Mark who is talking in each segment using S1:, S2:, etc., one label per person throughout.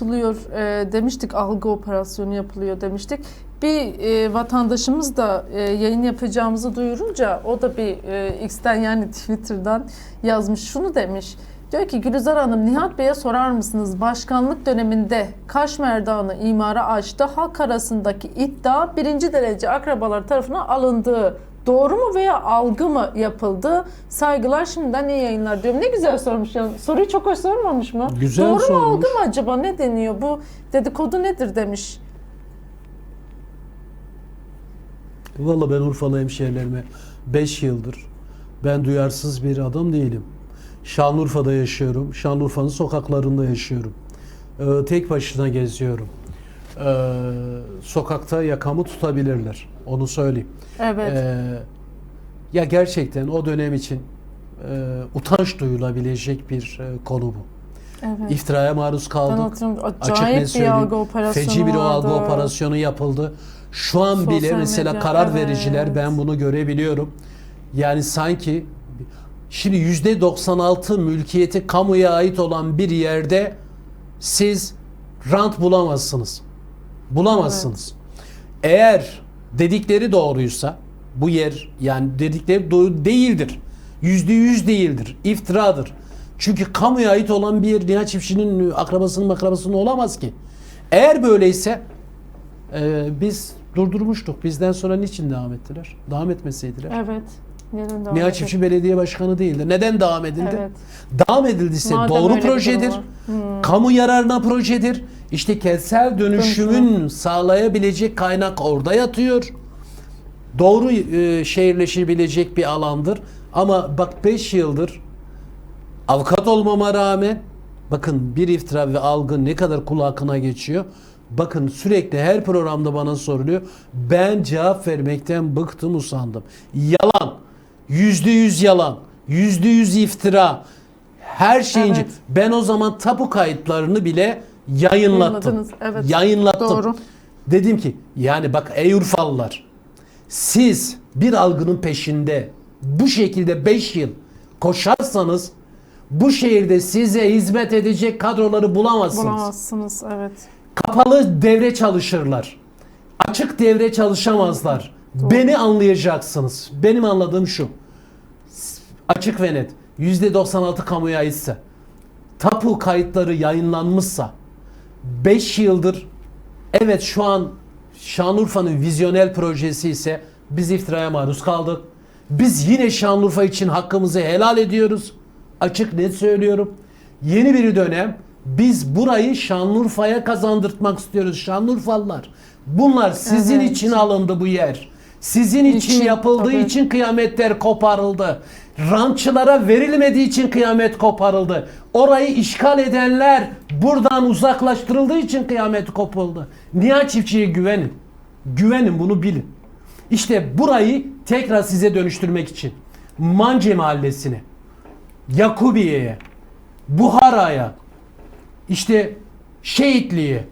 S1: yapılıyor e, demiştik, algı operasyonu yapılıyor demiştik. Bir e, vatandaşımız da e, yayın yapacağımızı duyurunca o da bir e, X'ten yani Twitter'dan yazmış şunu demiş. Diyor ki Gülizar Hanım Nihat Bey'e sorar mısınız başkanlık döneminde Kaş Merdanı imara açtı halk arasındaki iddia birinci derece akrabalar tarafından alındığı doğru mu veya algı mı yapıldı? Saygılar şimdiden iyi yayınlar diyorum. Ne güzel sormuş ya. Soruyu çok hoş sormamış mı?
S2: Güzel
S1: doğru mu
S2: sormuş.
S1: algı mı acaba ne deniyor? Bu dedikodu nedir demiş.
S2: Valla ben Urfalı hemşehrilerime 5 yıldır ben duyarsız bir adam değilim. Şanlıurfa'da yaşıyorum. Şanlıurfa'nın sokaklarında yaşıyorum. Ee, tek başına geziyorum. Ee, sokakta yakamı tutabilirler. Onu söyleyeyim.
S1: Evet.
S2: Ee, ya gerçekten o dönem için e, utanç duyulabilecek bir e, konu bu.
S1: evet.
S2: İftiraya maruz kaldık. Açık ne
S1: bir
S2: söyleyeyim?
S1: algı operasyonu
S2: Feci bir o
S1: vardı.
S2: algı operasyonu yapıldı. Şu an
S1: Sosyal
S2: bile mesela
S1: medya,
S2: karar
S1: evet.
S2: vericiler ben bunu görebiliyorum. Yani sanki şimdi yüzde 96 mülkiyeti kamuya ait olan bir yerde siz rant bulamazsınız. Bulamazsınız. Eğer dedikleri doğruysa bu yer yani dedikleri doğru değildir. Yüzde yüz değildir. İftiradır. Çünkü kamuya ait olan bir yer Nihat Çiftçi'nin akrabasının akrabasının olamaz ki. Eğer böyleyse e, biz durdurmuştuk. Bizden sonra niçin devam ettiler? Devam etmeseydiler.
S1: Evet. Neden devam
S2: Nihat? Çiftçi belediye başkanı değildi. Neden devam edildi?
S1: Evet.
S2: Devam edildiyse
S1: Madem
S2: doğru projedir.
S1: Hmm.
S2: Kamu yararına projedir. İşte kentsel dönüşümün sağlayabilecek kaynak orada yatıyor. Doğru e, şehirleşebilecek bir alandır. Ama bak 5 yıldır avukat olmama rağmen bakın bir iftira ve algı ne kadar kul hakkına geçiyor. Bakın sürekli her programda bana soruluyor. Ben cevap vermekten bıktım usandım. Yalan. Yüzde yüz yalan. Yüzde yüz iftira. Her şeyin
S1: Evet.
S2: ben o zaman tapu kayıtlarını bile yayınlattım.
S1: Yayınladınız, evet.
S2: Yayınlattım.
S1: Doğru.
S2: Dedim ki yani bak ey Urfalılar siz bir algının peşinde bu şekilde 5 yıl koşarsanız bu şehirde size hizmet edecek kadroları bulamazsınız.
S1: Bulamazsınız. Evet.
S2: Kapalı devre çalışırlar. Açık devre çalışamazlar.
S1: Doğru.
S2: Beni anlayacaksınız. Benim anladığım şu. Açık ve net. %96 kamuya aitse, tapu kayıtları yayınlanmışsa, 5 yıldır evet şu an Şanlıurfa'nın vizyonel projesi ise biz iftiraya maruz kaldık. Biz yine Şanlıurfa için hakkımızı helal ediyoruz. Açık net söylüyorum. Yeni bir dönem biz burayı Şanlıurfa'ya kazandırtmak istiyoruz Şanlıurfalılar. Bunlar sizin
S1: Evet.
S2: için alındı bu yer. Sizin için,
S1: İçin,
S2: yapıldığı
S1: tabii.
S2: için kıyametler koparıldı. Rantçılara verilmediği için kıyamet koparıldı. Orayı işgal edenler buradan uzaklaştırıldığı için kıyamet kopuldu. Nihat Çiftçi'ye güvenin. Güvenin bunu bilin. İşte burayı tekrar size dönüştürmek için Mance Mahallesi'ne, Yakubiye'ye, Buhara'ya, işte Şehitli'ye,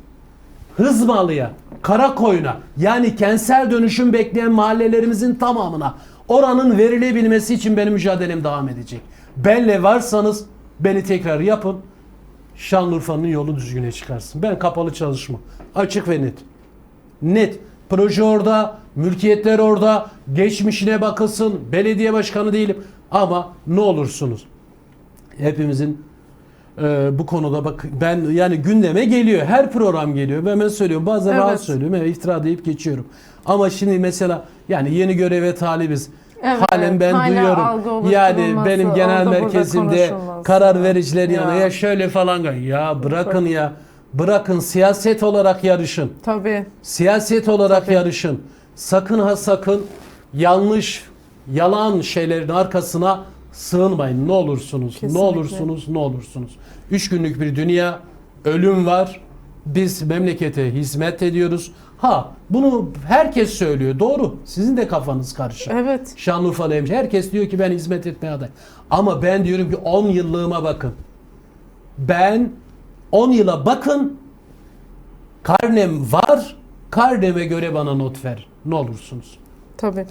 S2: Hızmalı'ya, Karakoyun'a yani kentsel dönüşüm bekleyen mahallelerimizin tamamına oranın verilebilmesi için benim mücadelem devam edecek. Benle varsanız beni tekrar yapın. Şanlıurfa'nın yolu düzgüne çıkarsın. Ben kapalı çalışma. Açık ve net. Net. Proje orada, mülkiyetler orada, geçmişine bakılsın. Belediye başkanı değilim. Ama ne olursunuz. Hepimizin e, bu konuda bak ben yani gündeme geliyor. Her program geliyor. Ben, ben söylüyorum. Bazen
S1: Evet.
S2: rahat söylüyorum. Evet, iftira deyip geçiyorum. Ama şimdi mesela yani yeni göreve talibiz.
S1: Evet,
S2: Halen ben
S1: hala
S2: duyuyorum. Yani benim genel merkezimde karar vericiler yanına
S1: Ya.
S2: ya şöyle falan ya bırakın ya. Bırakın siyaset olarak yarışın.
S1: Tabii.
S2: Siyaset olarak yarışın. Sakın ha sakın yanlış, yalan şeylerin arkasına sığınmayın. Ne olursunuz,
S1: Kesinlikle.
S2: ne olursunuz, ne olursunuz. Üç günlük bir dünya, ölüm var. Biz memlekete hizmet ediyoruz. Ha bunu herkes söylüyor. Doğru. Sizin de kafanız karışık.
S1: Evet.
S2: Şanlıurfalı hemşire. Herkes diyor ki ben hizmet etmeye aday. Ama ben diyorum ki 10 yıllığıma bakın. Ben 10 yıla bakın. Karnem var. Karneme göre bana not ver. Ne olursunuz.
S1: Tabii.